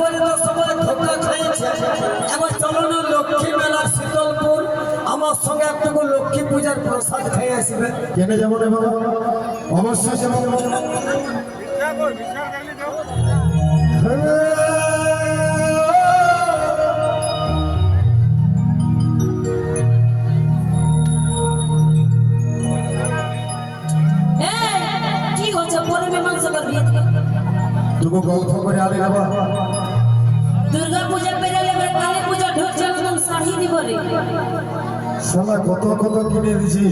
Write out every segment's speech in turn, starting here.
তো সবাই ধোকা খাইছে। এবার চলো না লক্ষ্মী মেলার শীতলপুর। আমার সঙ্গে একটু লক্ষ্মী পূজার প্রসাদ খেয়ে আসবে। কেন যাব রে বাবা? অবশ্যই যাব। শালা কত কত কিনে দিছি।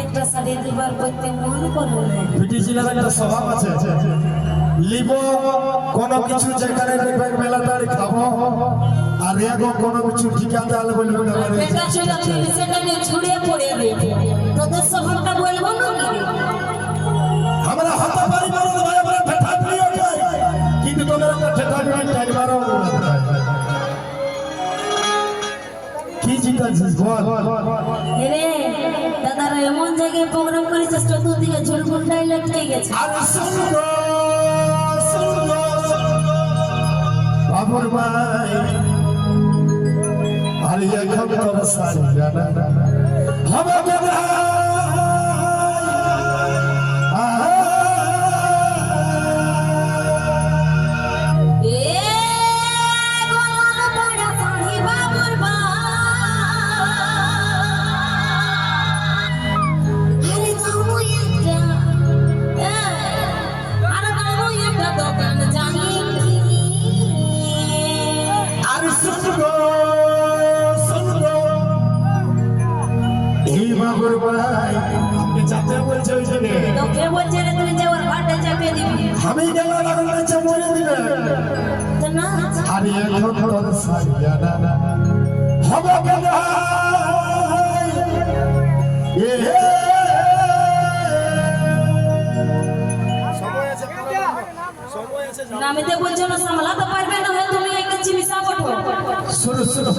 একটা শাড়ি দিবার করতে মন করে না। পিটি ছিলাম একটা স্বভাব আছে। লিব কোনো কিছু যেখানে দেখবেন মেলা খাব। আর এগো কোনো কিছু ঠিকাতে আলে বলবে না বেটা ছেলে তুই সেটা নিয়ে ছুড়ে পড়ে রে তোদের স্বভাবটা বলব না আমরা হতে কি জিজ্ঞাসিস? বল। রে দাদারা এমন জায়গায় প্রোগ্রাম করেছে চতুর্দিকে ঝুলকুন্ডাই লটকে গেছে। আরে বাবুর ভাই আরে এখন তোর সারি জানা হবে বাবুর ভাই যাতে বলছে ওই জন্য? তোকে বলছে রে তুই যে ওর চাপিয়ে দিবি। আমি গেল দিবে। তো না আরে এখন তোর সারি জানা হবে দাদা এ নামিতে বলছো না সামলাতে পারবে না হয় তুমি একটা চিমিসা পঠো শুরু শুরু।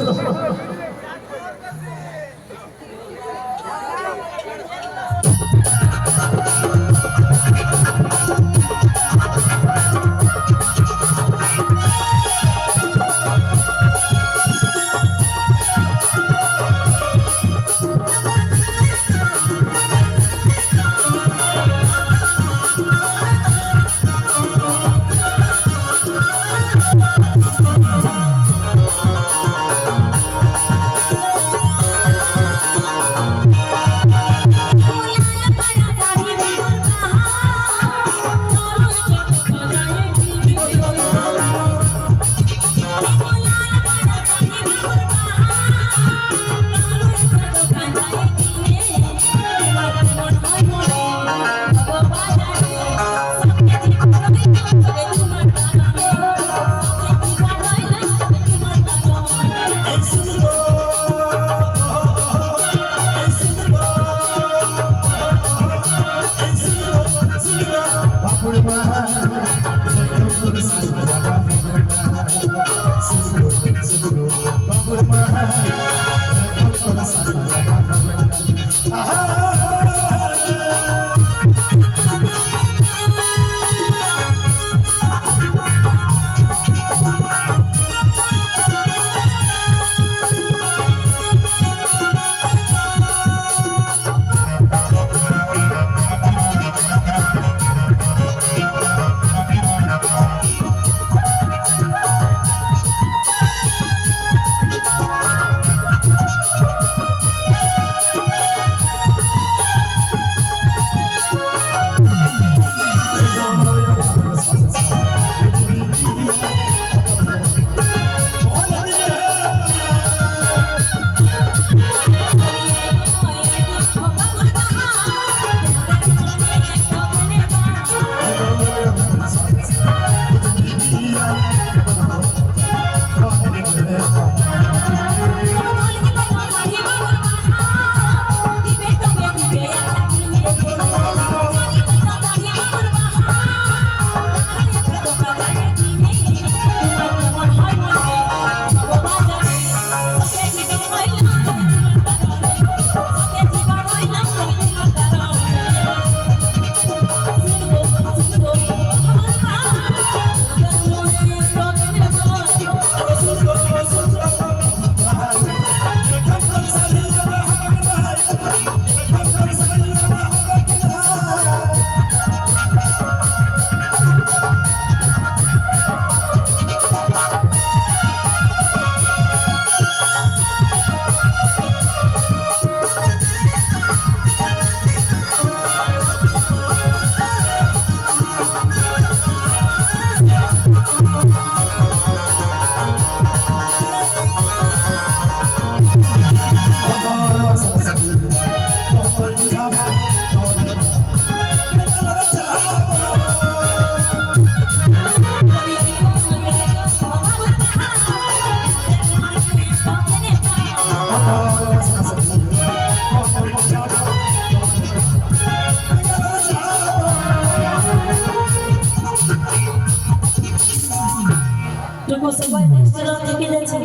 যাচ্ছে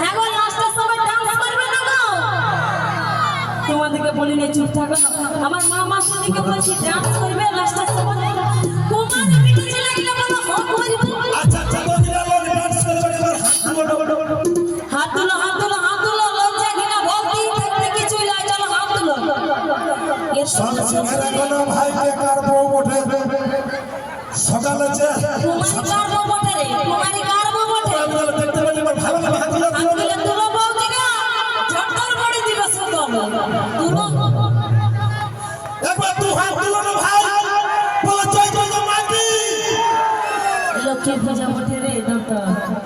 হ্যাঁ লাস্টের সময় ডান্স করবে না গো? তোমাদেরকে বলি না চুপ থাকো। আমার মা মাসিকে বলছি ডান্স করবে লাস্টের সময় তোমার পিঠে ছেলে গেলে বলো হক করবে আচ্ছা আচ্ছা বন্ধুরা লোক ডান্স করবে এবার হাত তুলো হাত তুলো হাত তুলো হাত তুলো লজ্জা ঘৃণা ভক্তি থাকতে কিছু নাই চলো হাত তুলো। সময় কোনো ভাই বেকার বউ ওঠে। সকালে যে লক্ষ্মী পূজা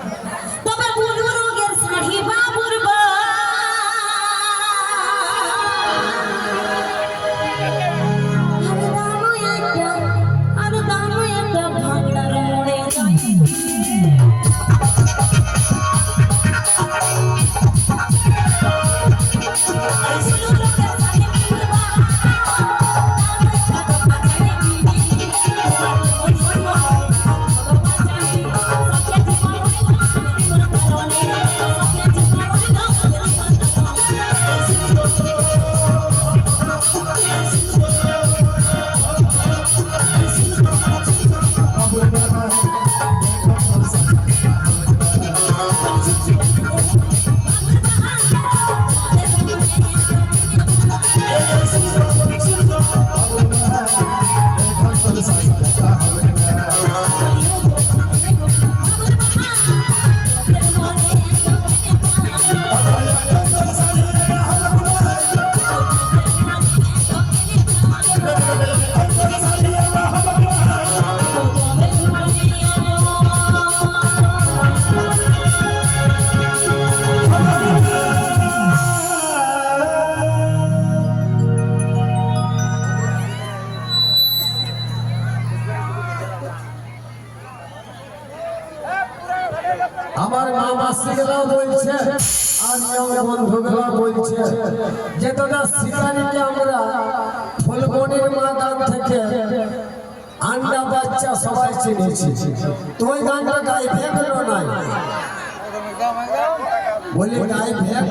আমার বন্ধুগুলো বলছে যে তোরা শিকারিকে আমরা ফুলবনির মা গান থেকে আন্ডা বাচ্চা সবাই চিনেছি। তুই গানটা গাই ভেগলো নাই। বলি, গাই ভেগ